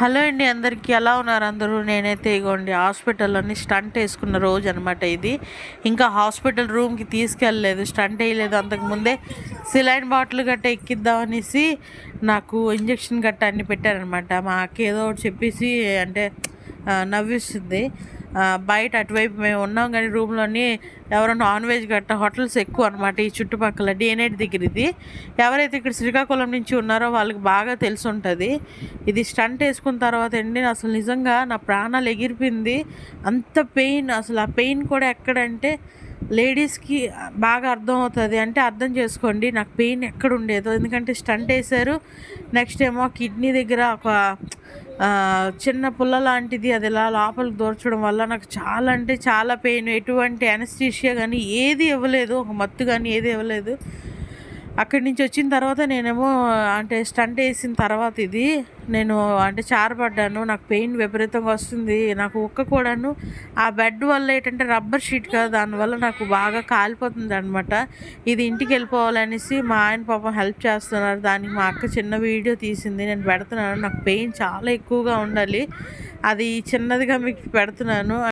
Hello అండి అందరికీ ఎలా ఉన్నారు అందరూ? నేనైతే ఇగోండి హాస్పిటల్లోని స్టంట్ వేసుకున్న రోజు అనమాట ఇది. ఇంకా హాస్పిటల్ రూమ్కి తీసుకెళ్ళలేదు స్టంట్ వేయలేదు. అంతకుముందే సిలైన్ బాటిల్ గట్ట ఎక్కిద్దామనేసి నాకు ఇంజక్షన్ గట్ట అన్ని పెట్టారనమాట మాకేదో ఏదో ఒకటి చెప్పేసి అంటే నవ్విస్తుంది. బయట అటువైపు మేము ఉన్నాం కానీ రూమ్లోని ఎవరో నాన్ వెజ్ గట్ట హోటల్స్ ఎక్కువ అనమాట ఈ చుట్టుపక్కల డిఎన్ఐటి దగ్గర ఇది. ఎవరైతే ఇక్కడ శ్రీకాకుళం నుంచి ఉన్నారో వాళ్ళకి బాగా తెలిసి ఉంటుంది. ఇది స్టంట్ వేసుకున్న తర్వాత అండి అసలు నిజంగా నా ప్రాణాలు ఎగిరిపోయింది అంత పెయిన్ అసలు. ఆ పెయిన్ కూడా ఎక్కడంటే లేడీస్కి బాగా అర్థం అవుతుంది. అంటే అర్థం చేసుకోండి నాకు పెయిన్ ఎక్కడ ఉండేదో. ఎందుకంటే స్టంట్ వేశారు నెక్స్ట్ ఏమో కిడ్నీ దగ్గర ఒక చిన్న పుల్ల లాంటిది అది ఇలా లోపలికి దోర్చడం వల్ల నాకు చాలా అంటే చాలా పెయిన్. ఎటువంటి అనస్థీషియా కానీ ఏది ఇవ్వలేదు. ఒక మత్తు కానీ ఏది ఇవ్వలేదు. అక్కడి నుంచి వచ్చిన తర్వాత నేనేమో అంటే స్టంట్ వేసిన తర్వాత ఇది నేను అంటే చారపడ్డాను నాకు పెయిన్ విపరీతంగా వస్తుంది నాకు ఉక్క కూడాను ఆ బెడ్ వల్ల ఏంటంటే రబ్బర్ షీట్ కదా దానివల్ల నాకు బాగా కాలిపోతుంది అనమాట ఇది ఇంటికి వెళ్ళిపోవాలనేసి మా ఆయన పాపం హెల్ప్ చేస్తున్నారు. దానికి మా అక్క చిన్న వీడియో తీసింది నేను పెడుతున్నాను. నాకు పెయిన్ చాలా ఎక్కువగా ఉండాలి. అది చిన్నదిగా మీకు పెడుతున్నాను.